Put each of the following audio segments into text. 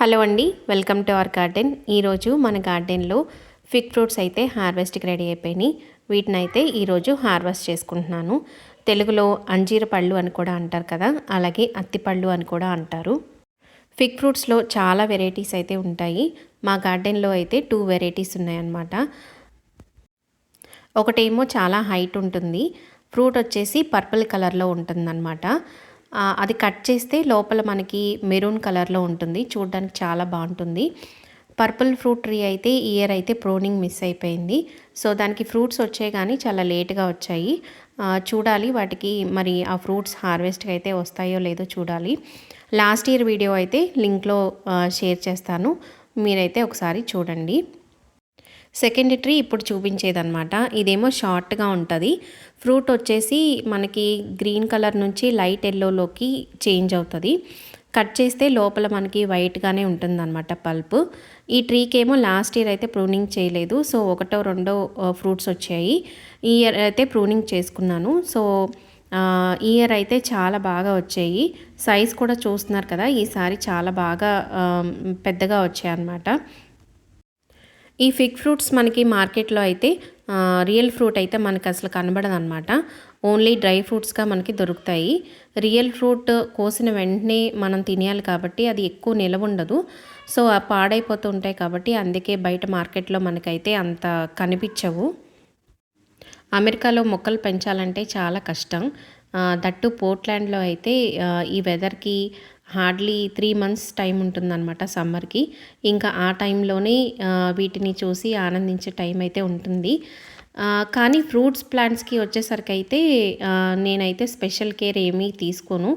Hello అండి welcome to our garden. ఈరోజు మన గార్డెన్లో ఫిక్ ఫ్రూట్స్ అయితే హార్వెస్ట్కి రెడీ అయిపోయినాయి. వీటిని అయితే ఈరోజు హార్వెస్ట్ చేసుకుంటున్నాను. తెలుగులో అంజీర పళ్ళు అని కూడా అంటారు కదా అలాగే అత్తిపళ్ళు అని కూడా అంటారు. ఫిక్ ఫ్రూట్స్లో చాలా వెరైటీస్ అయితే ఉంటాయి. మా గార్డెన్లో అయితే టూ వెరైటీస్ ఉన్నాయన్నమాట. ఒకటేమో చాలా హైట్ ఉంటుంది. ఫ్రూట్ వచ్చేసి పర్పుల్ కలర్లో ఉంటుందన్నమాట. అది కట్ చేస్తే లోపల మనకి మెరూన్ కలర్లో ఉంటుంది. చూడడానికి చాలా బాగుంటుంది. పర్పుల్ ఫ్రూట్ ట్రీ అయితే ఇయర్ అయితే ప్రోనింగ్ మిస్ అయిపోయింది. సో దానికి ఫ్రూట్స్ వచ్చాయి కానీ చాలా లేట్గా వచ్చాయి. చూడాలి వాటికి మరి ఆ ఫ్రూట్స్ హార్వెస్ట్కి అయితే వస్తాయో లేదో చూడాలి. లాస్ట్ ఇయర్ వీడియో అయితే లింక్లో షేర్ చేస్తాను. మీరైతే ఒకసారి చూడండి. సెకండ్ ట్రీ ఇప్పుడు చూపించేదనమాట ఇదేమో షార్ట్గా ఉంటుంది. ఫ్రూట్ వచ్చేసి మనకి గ్రీన్ కలర్ నుంచి లైట్ ఎల్లోలోకి చేంజ్ అవుతుంది. కట్ చేస్తే లోపల మనకి వైట్గానే ఉంటుందన్నమాట పల్ప్. ఈ ట్రీకి ఏమో లాస్ట్ ఇయర్ అయితే ప్రూనింగ్ చేయలేదు. సో ఒకటో రెండో ఫ్రూట్స్ వచ్చాయి. ఈ ఇయర్ అయితే ప్రూనింగ్ చేసుకున్నాను. సో ఇయర్ అయితే చాలా బాగా వచ్చాయి. సైజ్ కూడా చూస్తున్నారు కదా ఈసారి చాలా బాగా పెద్దగా వచ్చాయి అన్నమాట ఈ ఫిగ్ ఫ్రూట్స్ మనకి మార్కెట్లో అయితే రియల్ ఫ్రూట్ అయితే మనకి అసలు కనబడదనమాట ఓన్లీ డ్రై ఫ్రూట్స్గా మనకి దొరుకుతాయి. రియల్ ఫ్రూట్ కోసిన వెంటనే మనం తినేయాలి కాబట్టి అది ఎక్కువ నిలవ ఉండదు. సో పాడైపోతూ ఉంటాయి కాబట్టి అందుకే బయట మార్కెట్లో మనకైతే అంత కనిపించవు. అమెరికాలో మొక్కలు పెంచాలంటే చాలా కష్టం. దట్టు పోర్ట్లాండ్లో అయితే ఈ వెదర్కి హార్డ్లీ త్రీ మంత్స్ టైం ఉంటుందన్నమాట సమ్మర్కి. ఇంకా ఆ టైంలోనే వీటిని చూసి ఆనందించే టైం అయితే ఉంటుంది. కానీ ఫ్రూట్స్ ప్లాంట్స్కి వచ్చేసరికి అయితే నేనైతే స్పెషల్ కేర్ ఏమీ తీసుకోను.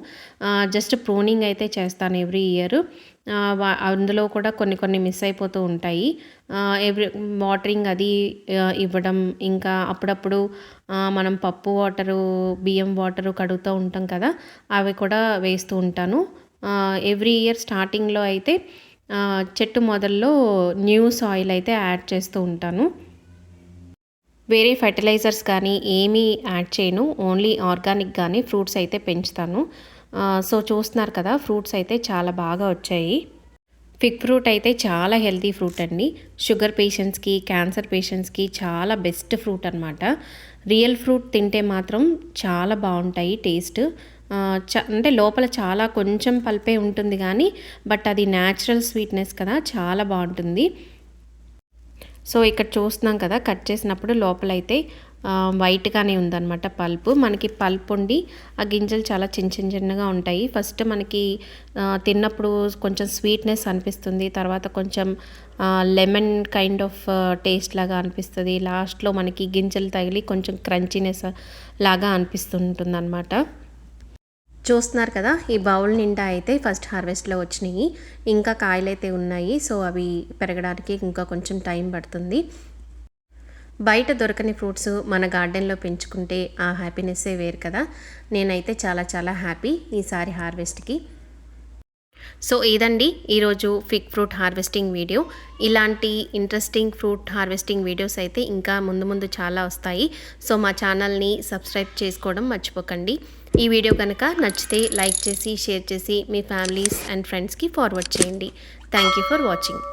జస్ట్ ప్రూనింగ్ అయితే చేస్తాను ఎవ్రీ ఇయర్. అందులో కూడా కొన్ని కొన్ని మిస్ అయిపోతూ ఉంటాయి. ఎవ్రీ వాటరింగ్ అది ఇవ్వడం. ఇంకా అప్పుడప్పుడు మనం పప్పు వాటరు బియ్యం వాటరు కడుగుతూ ఉంటాం కదా అవి కూడా వేస్తూ ఉంటాను. ఎవ్రీ ఇయర్ స్టార్టింగ్లో అయితే చెట్టు మొదల్లో న్యూ సాయిల్ అయితే యాడ్ చేస్తూ ఉంటాను. వేరే ఫర్టిలైజర్స్ కానీ ఏమీ యాడ్ చేయను. ఓన్లీ ఆర్గానిక్ కానీ ఫ్రూట్స్ అయితే పెంచుతాను. సో చూస్తున్నారు కదా ఫ్రూట్స్ అయితే చాలా బాగా వచ్చాయి. ఫిగ్ ఫ్రూట్ అయితే చాలా హెల్తీ ఫ్రూట్ అండి. షుగర్ పేషెంట్స్కి క్యాన్సర్ పేషెంట్స్కి చాలా బెస్ట్ ఫ్రూట్ అనమాట రియల్ ఫ్రూట్ తింటే మాత్రం చాలా బాగుంటాయి టేస్ట్ అంటే లోపల చాలా కొంచెం పల్పే ఉంటుంది కానీ బట్ అది న్యాచురల్ స్వీట్నెస్ కదా చాలా బాగుంటుంది. సో ఇక్కడ చూస్తున్నాం కదా కట్ చేసినప్పుడు లోపలైతే వైట్గానే ఉందన్నమాట పల్పు. మనకి పల్ప్ ఉండి ఆ గింజలు చాలా చిన్న చిన్న చిన్నగా ఉంటాయి. ఫస్ట్ మనకి తిన్నప్పుడు కొంచెం స్వీట్నెస్ అనిపిస్తుంది. తర్వాత కొంచెం లెమన్ కైండ్ ఆఫ్ టేస్ట్ లాగా అనిపిస్తుంది. లాస్ట్లో మనకి గింజలు తగిలి కొంచెం క్రంచీనెస్ లాగా అనిపిస్తుంటుంది అనమాట చూస్తున్నారు కదా ఈ బౌల్ నిండా అయితే ఫస్ట్ హార్వెస్ట్లో వచ్చినాయి. ఇంకా కాయలు అయితే ఉన్నాయి సో అవి పెరగడానికి ఇంకా కొంచెం టైం పడుతుంది. బయట దొరకని ఫ్రూట్స్ మన గార్డెన్లో పెంచుకుంటే ఆ హ్యాపీనెస్సే వేరు కదా. నేనైతే చాలా చాలా హ్యాపీ ఈసారి హార్వెస్ట్కి. సో ఇదండి ఈరోజు ఫిగ్ ఫ్రూట్ హార్వెస్టింగ్ వీడియో? ఇలాంటి ఇంట్రెస్టింగ్ ఫ్రూట్ హార్వెస్టింగ్ వీడియోస్ అయితే ఇంకా ముందు ముందు చాలా వస్తాయి. సో మా ఛానల్ని సబ్స్క్రైబ్ చేసుకోవడం మర్చిపోకండి. ఈ వీడియో కనుక నచ్చితే లైక్ చేసి షేర్ చేసి మీ ఫ్యామిలీస్ అండ్ ఫ్రెండ్స్కి ఫార్వర్డ్ చేయండి. Thank you for watching